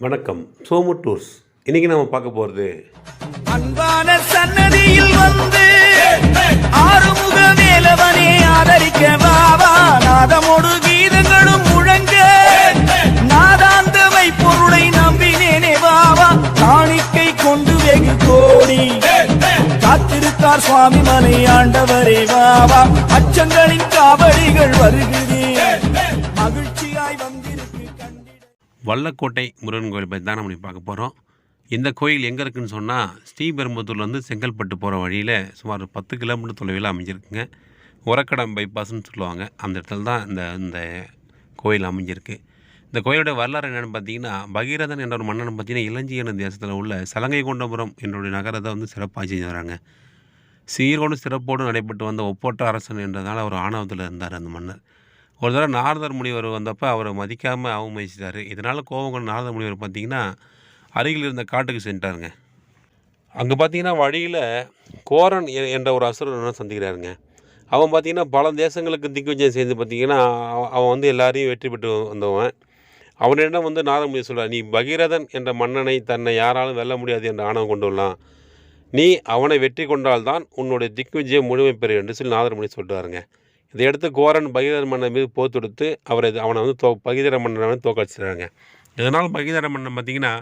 வணக்கம். சோமு டூர்ஸ். இன்னைக்கு நம்ம பார்க்க போகிறது அன்பான சன்னதியில் வந்து ஆறுமுக வேலவனே ஆதரிக்க வாவா நாதமோடு கீதங்களும் முழங்க நாதாந்தவை பொருளை நம்பினேனே வாவா காணிக்கை கொண்டு வெகு கோடி காத்திருத்தார் சுவாமி மலை ஆண்டவரே வாவா அச்சங்களின் காவடிகள் வருகிறேன் மகிழ்ச்சியாய் வந்து வல்லக்கோட்டை முருகன் கோயில் பற்றி தான் நம்ம பார்க்க போகிறோம் இந்த கோயில் எங்கே இருக்குன்னு சொன்னால் ஸ்ரீபெரும்புத்தூர்லேருந்து செங்கல்பட்டு போகிற வழியில் சுமார் பத்து கிலோமீட்டர் தொலைவில் அமைஞ்சிருக்குங்க. உரக்கடம் பைபாஸ்ன்னு சொல்லுவாங்க. அந்த இடத்துல தான் இந்த இந்த கோயில் அமைஞ்சிருக்கு. இந்த கோயிலோட வரலாறு என்னென்னு பார்த்தீங்கன்னா பகீரதன் என்ற ஒரு மன்னன் பார்த்தீங்கன்னா இளஞ்சி என்ற தேசத்தில் உள்ள சலங்கை கொண்டபுரம் என்னுடைய நகரத்தை வந்து சிறப்பாக செஞ்சு வராங்க. சீரோடு சிறப்போடு நடைபெற்று வந்த ஒப்போட்ட அரசன் என்றதால் அவர் ஆணவத்தில் இருந்தார் அந்த மன்னர். ஒரு தடவை நாரதர் முனிவர் வந்தப்போ அவரை மதிக்காமல் அவமதிச்சிட்டாரு இதனால் கோபம் கொண்ட நாரதர் முனிவர் பார்த்தீங்கன்னா அருகில் இருந்த காட்டுக்கு சென்றாருங்க. அங்கே பார்த்தீங்கன்னா வழியில் கோரன் என்ற ஒரு அசுரனை சந்திக்கிறாருங்க. அவன் பார்த்தீங்கன்னா பல தேசங்களுக்கு திக்விஜயம் சேர்ந்து பார்த்தீங்கன்னா அவன் வந்து எல்லாரையும் வெற்றி பெற்று வந்தவன். அவனிடம் வந்து நாரதமுனி சொல்கிறார் நீ பகீரதன் என்ற மன்னனை தன்னை யாராலும் வெல்ல முடியாது என்ற ஆணவம் கொண்டுள்ளான். நீ அவனை வெற்றி கொண்டால்தான் உன்னுடைய திக்விஜயம் முழுமை பெறும் என்று சொல்லி நாதரமுனி சொல்கிறாருங்க இதையடுத்து கோரன் பகீரத மன்னன் மீது போர் தொடுத்து அவரை அவனை வந்து தோ பகீதர மன்னனை வந்து தோக்கடிச்சிடுறாங்க இதனால் பகிதர மன்னன் பார்த்தீங்கன்னா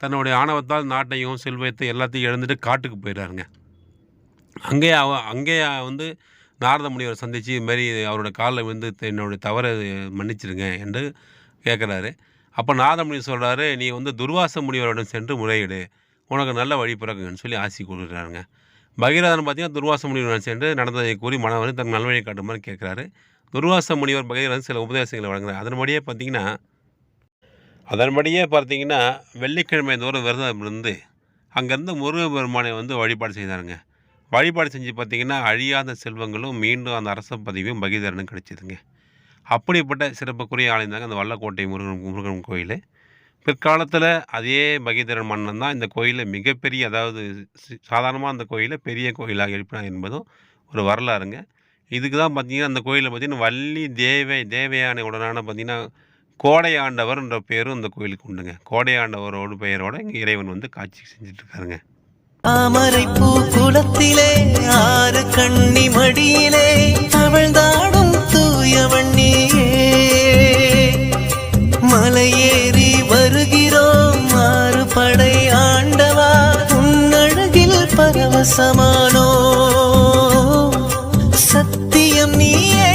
தன்னுடைய ஆணவத்தால் நாட்டையும் செல்வத்தை எல்லாத்தையும் இழந்துட்டு காட்டுக்கு போயிடுறாருங்க அங்கேயே அவ அங்கேயே வந்து நாரத முனிவரை சந்தித்து இதுமாரி அவரோட காலில் விழுந்து என்னுடைய தவறை மன்னிச்சிடுங்க என்று கேட்குறாரு. அப்போ நாரதமுனி சொல்கிறாரு நீ வந்து துர்வாச முனிவரிடம் சென்று முறையிடு. உனக்கு நல்ல வழி பிறகுன்னு சொல்லி ஆசி கொடுக்குறாருங்க பகீரதன் பார்த்தீங்கன்னா துர்வாச முனிவர் சென்று நடந்ததை கூறி மாணவர் தன் நல்வழி காட்டுமாறு கேட்குறாரு. துர்வாச முனிவர் பகீரதன் சில உபதேசங்களை வழங்குறாரு. அதன்படியே பார்த்தீங்கன்னா அதன்படியே பார்த்தீங்கன்னா வெள்ளிக்கிழமை தோறும் விரதம் இருந்து அங்கேருந்து முருகப்பெருமானை வந்து வழிபாடு செய்தாருங்க. வழிபாடு செஞ்சு பார்த்தீங்கன்னா அழியாத செல்வங்களும் மீண்டும் அந்த அரச பதவியும் பகீதரனும் கிடைச்சிதுங்க. அப்படிப்பட்ட சிறப்புக்குரிய ஆலயம் தாங்க அந்த வல்லக்கோட்டை முருகன் முருகன் கோயில். பிற்காலத்தில் அதே மகேந்திரன் மன்னன் தான் இந்த கோயிலை மிகப்பெரிய அதாவது சாதாரணமாக அந்த கோயிலை பெரிய கோயிலாக எழுப்பினார் என்பதும் ஒரு வரலாறுங்க. இதுக்கு தான் பார்த்திங்கன்னா அந்த கோயிலில் பார்த்திங்கன்னா வள்ளி தேவை தேவையானை உடனான பார்த்திங்கன்னா கோடையாண்டவர் என்ற பேரும் இந்த கோயிலுக்கு உண்டுங்க. கோடையாண்டவரோட பெயரோட இங்கே இறைவன் வந்து காட்சி செஞ்சுட்ருக்காருங்க. தாமரை பூ குளத்திலே ஆறு கண்ணி மடியிலே அவள் சமனோ சத்தியம் நீயே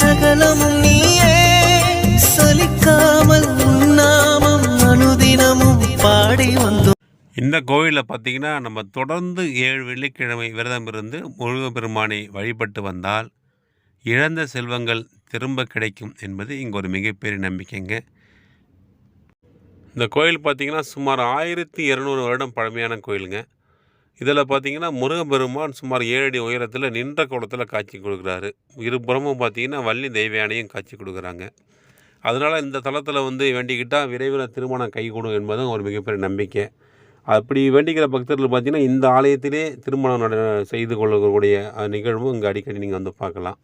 சகலமும் நீயே. சொலிக்காமல் நாமம் அனுதினமும் பாடி வந்தோம் இந்த கோயிலில் பார்த்தீங்கன்னா நம்ம தொடர்ந்து ஏழு வெள்ளிக்கிழமை விரதம் இருந்து முருகப்பெருமானை வழிபட்டு வந்தால் இழந்த செல்வங்கள் திரும்ப கிடைக்கும் என்பது இங்கே ஒரு மிகப்பெரிய நம்பிக்கைங்க. இந்த கோயில் பார்த்திங்கன்னா சுமார் ஆயிரத்தி இரநூறு வருடம் பழமையான கோயிலுங்க. இதில் பார்த்தீங்கன்னா முருகப்பெருமான் சுமார் ஏழு அடி உயரத்தில் நின்ற கோலத்தில் காட்சி கொடுக்குறாரு. இருபுறமும் பார்த்தீங்கன்னா வள்ளி தெய்வயானையும் காட்சி கொடுக்குறாங்க. அதனால் இந்த தளத்தில் வந்து வேண்டிக்கிட்டால் விரைவில் திருமணம் கைகூடும் என்பதும் ஒரு மிகப்பெரிய நம்பிக்கை. அப்படி வேண்டிக்கிற பக்தர்கள் பார்த்தீங்கன்னா இந்த ஆலயத்திலே திருமணம் நட செய்து கொள்ளக்கூடிய நிகழ்வும் இங்கே அடிக்கடி நீங்கள் வந்து பார்க்கலாம்.